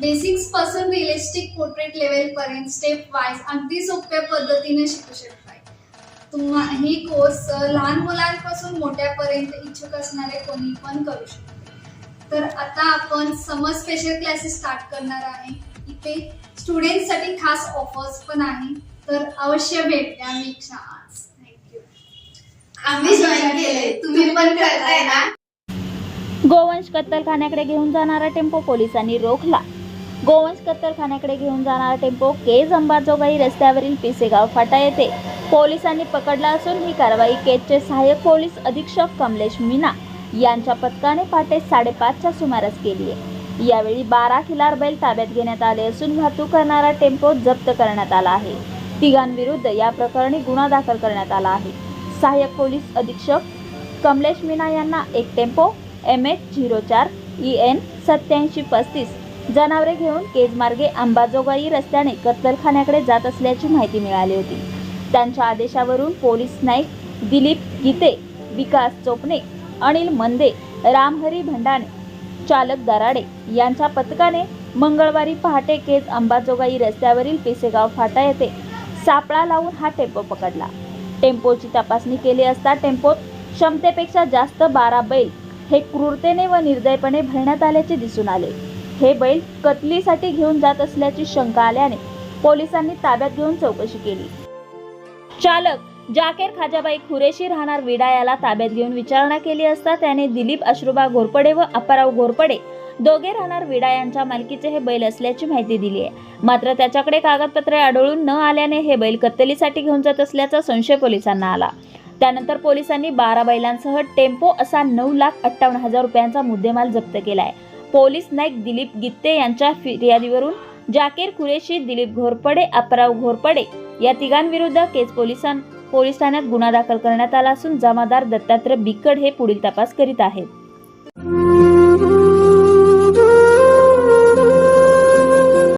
बेसिक्सपासून realistic portrait level पर्यंत step wise अगदी सोप्या पद्धतीने शिकू शकताय. तुम्हा ही कोर्स लहान मुलांपासून मोठ्यापर्यंत इच्छुक असणारे कोणी पण करू शकते. तर आता आपण समर स्पेशल क्लासेस स्टार्ट करणार आहे. इथे स्टुडंटसाठी खास ऑफर्स पण आहे. तर अवश्य भेट द्या आर्ट्स थँक्यू आम्ही जॉईन केले तुम्ही पण करताय ना? गोवंश कत्तलखान्याकडे घेऊन जाणारा टेम्पो पोलिसांनी रोखला. गोवंश कत्तरखान्याकडे घेऊन जाणारा टेम्पो केज अंबाजोगाई रस्त्यावरील पिसेगाव फाटा येथे. पोलिसांनी पकडला असून ही कारवाई केजचे सहाय्यक पोलीस अधीक्षक कमलेश मीना यांच्या पथकाने पहाटे साडेपाचच्या सुमारास केली आहे. यावेळी बारा खिलार बैल ताब्यात घेण्यात आले असून वाहतूक करणारा टेम्पो जप्त करण्यात आला आहे. तिघांविरुद्ध या प्रकरणी गुन्हा दाखल करण्यात आला आहे. सहाय्यक पोलीस अधीक्षक कमलेश मीना यांना एक टेम्पो एम एच झिरो चार ई एन सत्याऐंशी पस्तीस जनावरे घेऊन केजमार्गे अंबाजोगाई रस्त्याने कत्तलखान्याकडे जात असल्याची माहिती मिळाली होती. त्यांच्या आदेशावरून पोलीस नाईक दिलीप गीते विकास चोपणे अनिल मंदे रामहरी भंडाणे चालक दराडे यांच्या पथकाने मंगळवारी पहाटे केज अंबाजोगाई रस्त्यावरील पिसेगाव फाटा येथे सापळा लावून हा टेम्पो पकडला. टेम्पोची तपासणी केली असता टेम्पोत क्षमतेपेक्षा जास्त बारा बैल हे क्रूरतेने व निर्दयपणे भरण्यात आल्याचे दिसून आले. हे बैल कतलीसाठी घेऊन जात असल्याची शंका आल्याने पोलिसांनी ताब्यात घेऊन चौकशी केली. चालक जाकेर खाजाबाई खुरेशी राहणार विडा याला ताब्यात घेऊन विचारणा केली असता त्याने दिलीप अश्रुबा घोरपडे व अप्पाराव घोरपडे दोघे राहणार विडा यांच्या मालकीचे हे बैल असल्याची माहिती दिली आहे. मात्र त्याच्याकडे कागदपत्रे आढळून न आल्याने हे बैल कत्तलीसाठी घेऊन जात असल्याचा संशय पोलिसांना आला. त्यानंतर पोलिसांनी बारा बैलांसह टेम्पो असा नऊ लाख अठ्ठावन्न हजार रुपयांचा मुद्देमाल जप्त केला आहे पोलीस नाईक दिलीप गित्ते यांच्या फिर्यादीवरून जाकीर कुरेशी दिलीप घोरपडे अपराव घोरपडे या तिघांविरुद्ध केज पोलिसां पोलीस ठाण्यात गुन्हा दाखल करण्यात आला असून जमादार दत्तात्रय बिकड हे पुढील तपास करीत आहेत.